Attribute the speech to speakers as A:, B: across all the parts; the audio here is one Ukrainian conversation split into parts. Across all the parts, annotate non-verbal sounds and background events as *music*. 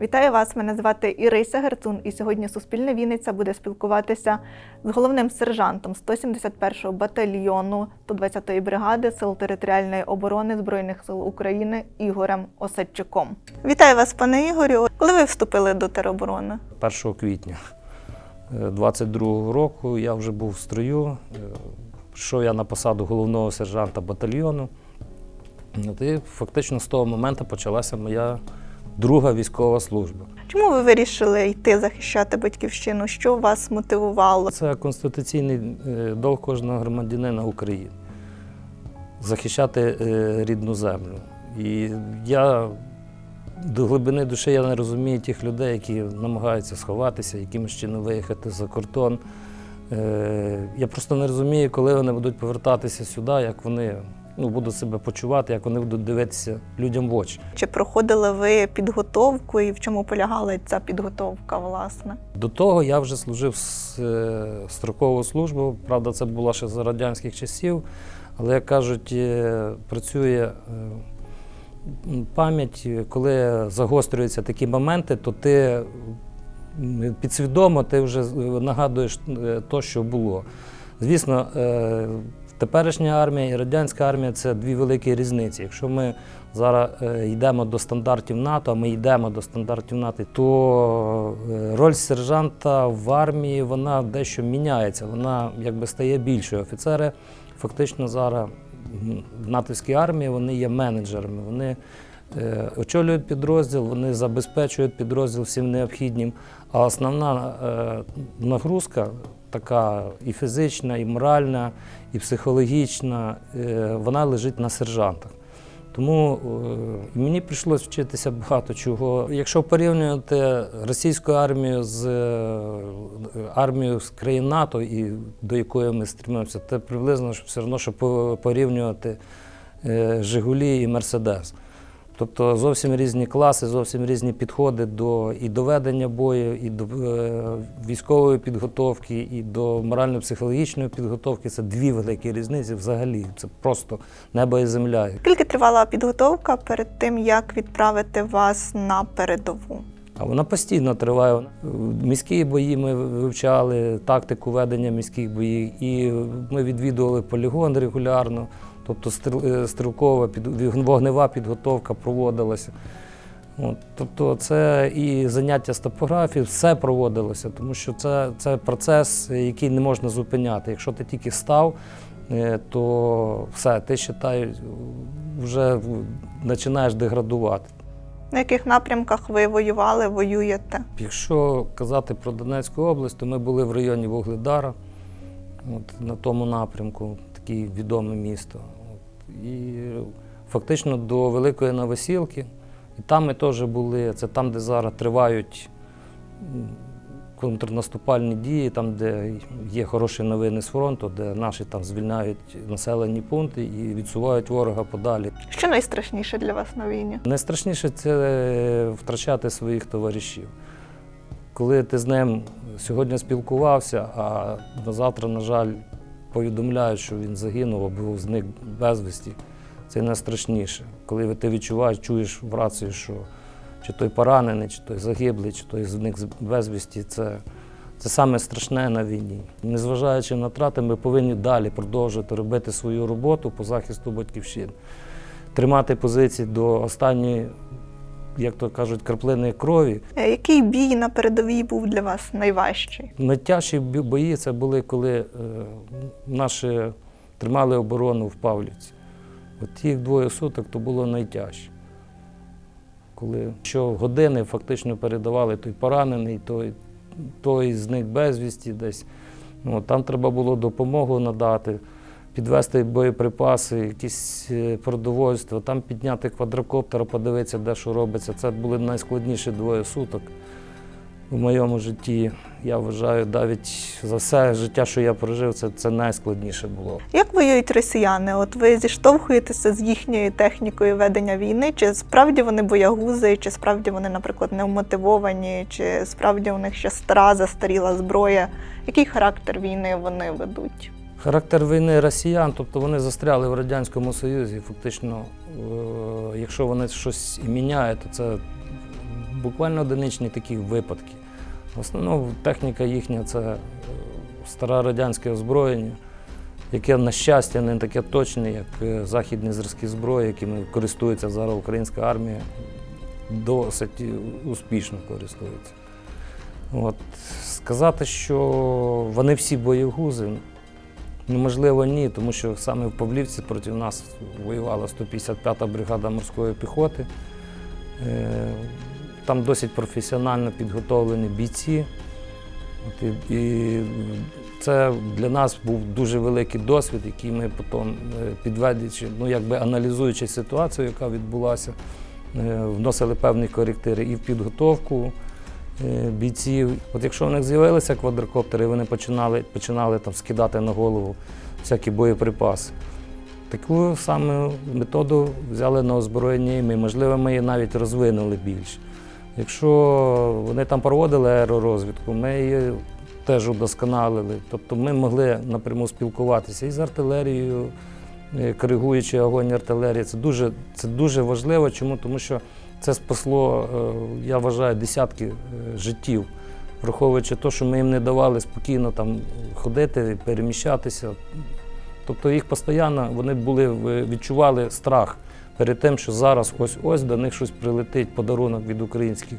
A: Вітаю вас! Мене звати Ірися Герцун, і сьогодні Суспільне Вінниця буде спілкуватися з головним сержантом 171-го батальйону 120-ї бригади Сил територіальної оборони Збройних сил України Ігорем Осадчуком. Вітаю вас, пане Ігорю. Коли ви вступили до тероборони?
B: 1 квітня 22-го року я вже був в строю. Е, Прийшов я на посаду головного сержанта батальйону. І фактично з того моменту почалася моя друга військова служба.
A: Чому ви вирішили йти захищати батьківщину? Що вас мотивувало?
B: Це конституційний е, долг кожного громадянина України захищати е, рідну землю. І я до глибини душі я не розумію тих людей, які намагаються сховатися, якимось чином виїхати за кордон. Е, Я просто не розумію, коли вони будуть повертатися сюди, як вони ну, будуть себе почувати, як вони будуть дивитися людям в очі.
A: Чи проходили ви підготовку і в чому полягала ця підготовка, власне?
B: До того я вже служив с- е, строкову службу. Правда, це було ще за радянських часів. Але, як кажуть, е, працює е, пам'ять, коли загострюються такі моменти, то ти підсвідомо ти вже нагадуєш то, що було. Звісно, теперішня армія і радянська армія це дві великі різниці. Якщо ми зараз е, йдемо до стандартів НАТО, а ми йдемо до стандартів НАТО, то е, роль сержанта в армії вона дещо міняється, вона якби стає більшою. Офіцери фактично зараз в натовській армії вони є менеджерами. Вони е, очолюють підрозділ, вони забезпечують підрозділ всім необхідним. А основна нагрузка така і фізична, і моральна, і психологічна, е, вона лежить на сержантах. Тому е, мені прийшлось вчитися багато чого. Якщо порівнювати російську армію з е, армією з країн НАТО, і до якої ми стремимося, це приблизно все одно, що порівнювати Жигулі і Мерседес. Тобто зовсім різні класи, зовсім різні підходи до і до ведення бою, і до е, військової підготовки, і до морально-психологічної підготовки. Це дві великі різниці взагалі. Це просто небо і земля.
A: Скільки тривала підготовка перед тим, як відправити вас на передову?
B: А вона постійно триває. Міські бої ми вивчали, тактику ведення міських боїв, і ми відвідували полігон регулярно, тобто е, стрілкова вогнева підготовка проводилася. От, тобто це і заняття з топографії, все проводилося, тому що це, це процес, який не можна зупиняти. Якщо ти тільки став, е, то все, ти вважай, вже починаєш деградувати.
A: На яких напрямках ви воювали, воюєте?
B: Якщо казати про Донецьку область, то ми були в районі Вугледара, от, на тому напрямку, таке відоме місто. І фактично до Великої Новосілки. І там ми теж були. Це там, де зараз тривають контрнаступальні дії, там, де є хороші новини з фронту, де наші там звільняють населені пункти і відсувають ворога подалі.
A: Що найстрашніше для вас на війні?
B: Найстрашніше це втрачати своїх товаришів. Коли ти з ним сьогодні спілкувався, а на завтра, на жаль, повідомляють, що він загинув або зник безвісті, це найстрашніше. Коли ти відчуваєш, чуєш в рацію, що чи той поранений, чи той загиблий, чи той зник безвісті, це, це саме страшне на війні. Незважаючи на втрати, ми повинні далі продовжувати робити свою роботу по захисту батьківщини тримати позиції до останньої, як то кажуть, краплини крові.
A: Е, Який бій на передовій був для вас найважчий?
B: Найтяжчі бої це були, коли е, наші тримали оборону в Павлівці. От ті двоє суток то було найтяжче. Коли щогодини фактично передавали той поранений, той, той зник безвісті десь. Ну, там треба було допомогу надати, підвести боєприпаси, якісь е, продовольство, там підняти квадрокоптер, подивитися, де що робиться. Це були найскладніші двоє суток в моєму житті. Я вважаю, навіть за все життя, що я прожив, це, це найскладніше було.
A: Як воюють росіяни? От ви зіштовхуєтеся з їхньою технікою ведення війни? Чи справді вони боягузи, чи справді вони, наприклад, не вмотивовані, чи справді у них ще стара застаріла зброя? Який характер війни вони ведуть?
B: Характер війни росіян, тобто вони застряли в Радянському Союзі. Фактично, е, якщо вони щось і міняють, то це буквально одиничні такі випадки. В основному техніка їхня це е, старе радянське озброєння, яке, на щастя, не таке точне, як е, західні зразки зброї, якими користується зараз українська армія, досить успішно користується. От. Сказати, що вони всі боєгузи, ну, можливо, ні, тому що саме в Павлівці проти нас воювала 155-та бригада морської піхоти. Е, Там досить професіонально підготовлені бійці. І, це для нас був дуже великий досвід, який ми потім, е, підведучи, ну якби аналізуючи ситуацію, яка відбулася, е, вносили певні коректири і в підготовку бійців. От якщо в них з'явилися квадрокоптери, вони починали, починали там скидати на голову всякі боєприпаси. Таку саме методу взяли на озброєння і ми. Можливо, ми її навіть розвинули більше. Якщо вони там проводили аеророзвідку, ми її теж удосконалили. Тобто ми могли напряму спілкуватися і з артилерією, е, коригуючи огонь артилерії. Це дуже, це дуже важливо. Чому? Тому що це спасло, е, я вважаю, десятки е, життів, враховуючи те, що ми їм не давали спокійно там ходити, переміщатися. Тобто їх постійно вони були, відчували страх перед тим, що зараз ось-ось до них щось прилетить подарунок від українських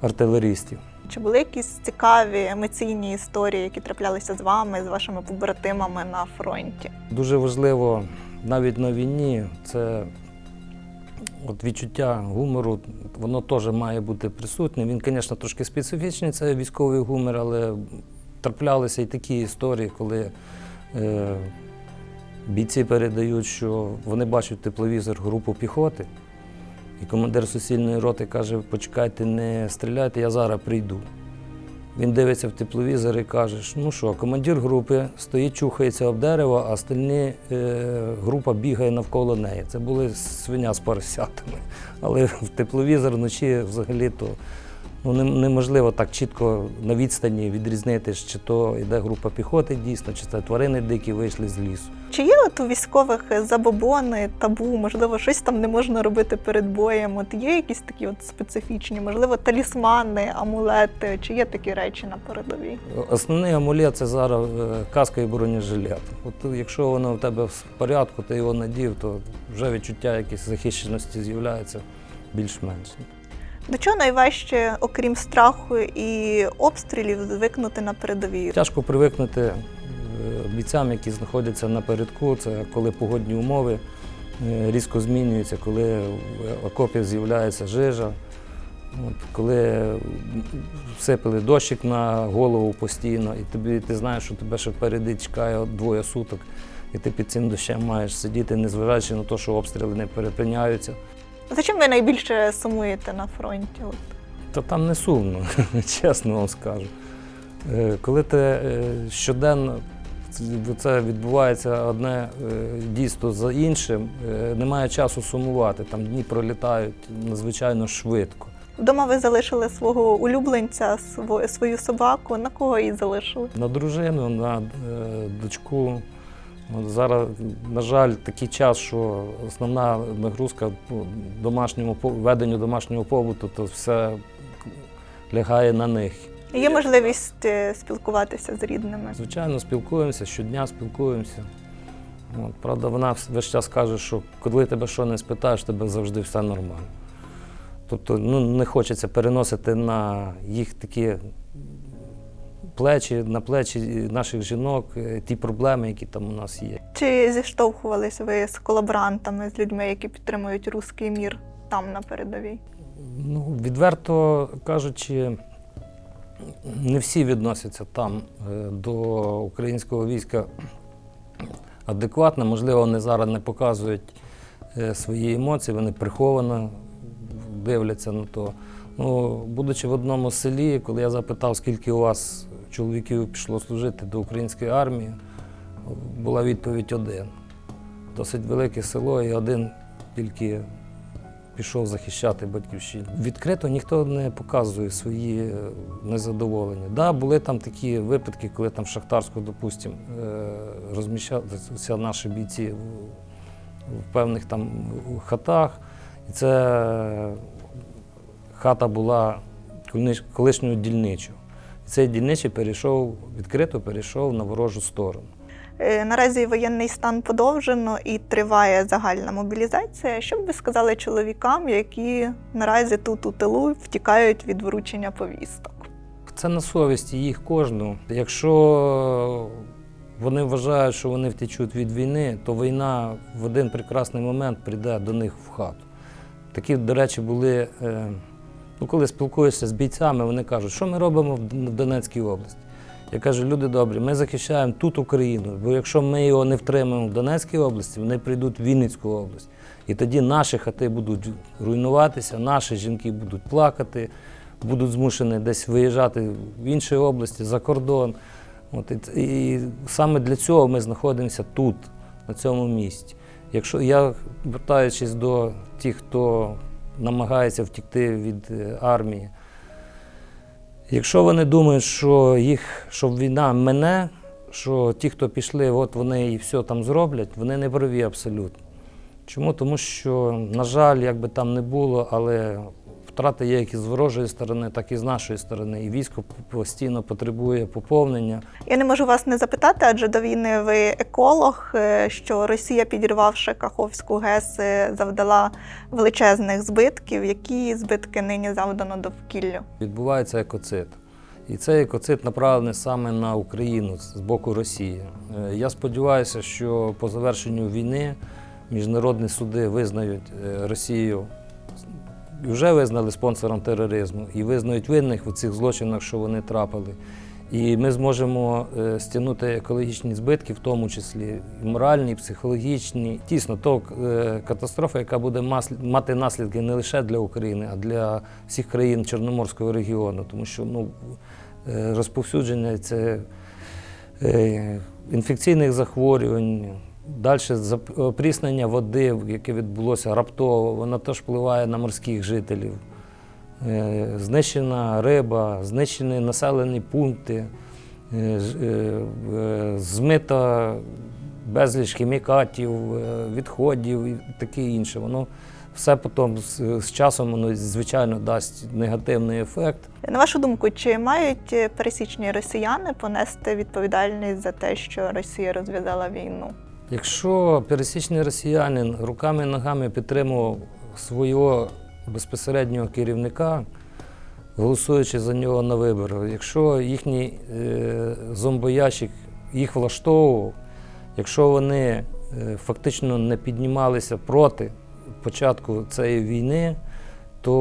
B: артилерістів.
A: Чи були якісь цікаві емоційні історії, які траплялися з вами, з вашими побратимами на фронті?
B: Дуже важливо навіть на війні це от відчуття гумору, воно теж має бути присутнє. Він, звісно, трошки специфічний, це військовий гумор, але траплялися і такі історії, коли е, бійці передають, що вони бачать тепловізор групу піхоти, і командир сусільної роти каже: почекайте, не стріляйте, я зараз прийду. Він дивиться в тепловізор і каже, ну що, командир групи стоїть, чухається об дерево, а остальні е, група бігає навколо неї. Це були свиня з поросятами. Але в тепловізор вночі взагалі то ну, неможливо так чітко на відстані відрізнити, чи то йде група піхоти дійсно, чи це тварини дикі вийшли з лісу.
A: Чи є от у військових забобони, табу, можливо, щось там не можна робити перед боєм? От є якісь такі от специфічні, можливо, талісмани, амулети, чи є такі речі на передовій?
B: Основний амулет це зараз е, каска і бронежилет. От якщо воно в тебе в порядку, ти його надів, то вже відчуття якоїсь захищеності з'являється більш-менш.
A: До чого найважче, окрім страху і обстрілів, звикнути на передовій?
B: Тяжко привикнути е, бійцям, які знаходяться на передку, це коли погодні умови е, різко змінюються, коли в окопі з'являється жижа, от, коли всипали дощик на голову постійно, і тобі ти знаєш, що тебе ще впереді чекає двоє суток, і ти під цим дощем маєш сидіти, незважаючи на те, що обстріли не перепиняються.
A: За чим ви найбільше сумуєте на фронті? От?
B: Та там не сумно, *laughs* чесно вам скажу. Е, Коли ти е, щоденно це- відбувається одне е, дійство за іншим, немає часу сумувати. Там дні пролітають надзвичайно швидко.
A: Вдома ви залишили свого улюбленця, сво- свою собаку. На кого її залишили?
B: На дружину, на дочку. От зараз, на жаль, такий час, що основна нагрузка домашньому веденню домашнього побуту, то все лягає на них.
A: Є можливість е, спілкуватися з рідними.
B: Звичайно, спілкуємося, щодня спілкуємося. От, правда, вона весь час каже, що коли тебе що не спитаєш, тебе завжди все нормально. Тобто ну, не хочеться переносити на їх такі плечі, на плечі наших жінок е, ті проблеми, які там у нас є.
A: Чи зіштовхувались ви з колаборантами, з людьми, які підтримують руський мір там на передовій?
B: Ну, відверто кажучи, не всі відносяться там е, до українського війська адекватно. Можливо, вони зараз не показують е, свої емоції, вони приховано дивляться на то. Ну, будучи в одному селі, коли я запитав, скільки у вас чоловіків пішло служити до української армії, була відповідь один. Досить велике село, і один тільки пішов захищати батьківщину. Відкрито ніхто не показує свої е, незадоволення. Да, були там такі випадки, коли там в Шахтарську, допустимо, розміщалися наші бійці в, певних там хатах. І це хата була колиш- колишнього дільничого. Цей дільничий перейшов, відкрито перейшов на ворожу сторону.
A: Е, Наразі воєнний стан подовжено і триває загальна мобілізація. Що б ви сказали чоловікам, які наразі тут у тилу втікають від вручення повісток?
B: Це на совісті їх кожного. Якщо вони вважають, що вони втечуть від війни, то війна в один прекрасний момент прийде до них в хату. Такі, до речі, були, е, ну, коли спілкуєшся з бійцями, вони кажуть, що ми робимо в Донецькій області. Я кажу, люди добрі, ми захищаємо тут Україну, бо якщо ми його не втримаємо в Донецькій області, вони прийдуть в Вінницьку область. І тоді наші хати будуть руйнуватися, наші жінки будуть плакати, будуть змушені десь виїжджати в інші області, за кордон. От, і, і саме для цього ми знаходимося тут, на цьому місці. Якщо я, вертаючись до тих, хто намагається втікти від е, армії, якщо вони думають, що їх, що війна мене, що ті, хто пішли, от вони і все там зроблять, вони не праві абсолютно. Чому? Тому що, на жаль, як би там не було, але втрати є як і з ворожої сторони, так і з нашої сторони. І військо постійно потребує поповнення.
A: Я не можу вас не запитати, адже до війни ви еколог, е, що Росія, підірвавши Каховську ГЕС, е, завдала величезних збитків. Які збитки нині завдано довкіллю?
B: Відбувається екоцид. І цей екоцид направлений саме на Україну з боку Росії. Е, Я сподіваюся, що по завершенню війни міжнародні суди визнають Росію, вже визнали спонсором тероризму і визнають винних у цих злочинах, що вони трапили. І ми зможемо е, стягнути екологічні збитки, в тому числі моральні, психологічні. Тісно, то е, катастрофа, яка буде мати наслідки не лише для України, а для всіх країн Чорноморського регіону, тому що ну, е, розповсюдження це інфекційних захворювань. Далі опріснення води, яке відбулося раптово, воно теж впливає на морських жителів. Е, Знищена риба, знищені населені пункти, е, е, е, змита безліч хімікатів, е, відходів і таке інше. Воно все потім з, часом воно, звичайно дасть негативний ефект.
A: На вашу думку, чи мають е, пересічні росіяни понести відповідальність за те, що Росія розв'язала війну?
B: Якщо пересічний росіянин руками і ногами підтримував свого безпосереднього керівника, голосуючи за нього на виборах, якщо їхній е, зомбоящик їх влаштовував, якщо вони е, фактично не піднімалися проти початку цієї війни, то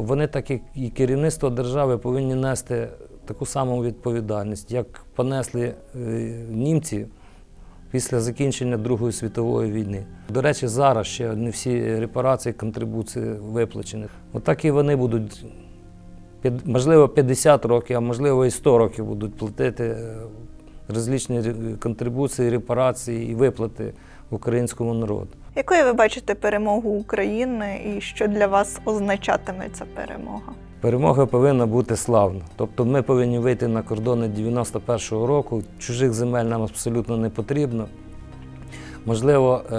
B: вони, так і керівництво держави, повинні нести таку саму відповідальність, як понесли е, німці після закінчення Другої світової війни. До речі, зараз ще не всі репарації, контрибуції виплачені. Отак і вони будуть, можливо, 50 років, а можливо і 100 років будуть платити е, розлічні контрибуції, репарації і виплати українському народу.
A: Якою ви бачите перемогу України і що для вас означатиме ця перемога?
B: Перемога повинна бути славна. Тобто ми повинні вийти на кордони 91-го року. Чужих земель нам абсолютно не потрібно. Можливо, е,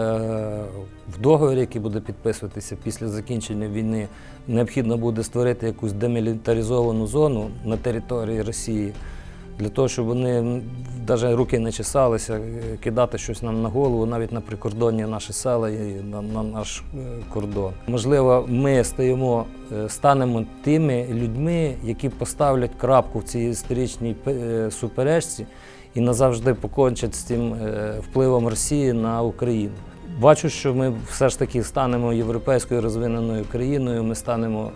B: в договорі, який буде підписуватися після закінчення війни, необхідно буде створити якусь демілітаризовану зону на території Росії для того, щоб вони навіть руки не чесалися, е, кидати щось нам на голову, навіть на прикордонні наші села і на, на наш е, кордон. Можливо, ми стаємо, е, станемо тими людьми, які поставлять крапку в цій історичній суперечці і назавжди покончать з цим впливом Росії на Україну. Бачу, що ми все ж таки станемо європейською розвиненою країною, ми станемо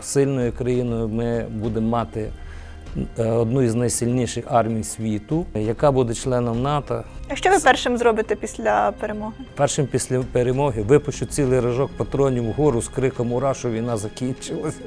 B: сильною країною, ми будемо мати одну із найсильніших армій світу, яка буде членом НАТО.
A: А що ви першим зробите після перемоги?
B: Першим після перемоги випущу цілий рожок патронів вгору з криком Ура, що війна закінчилася.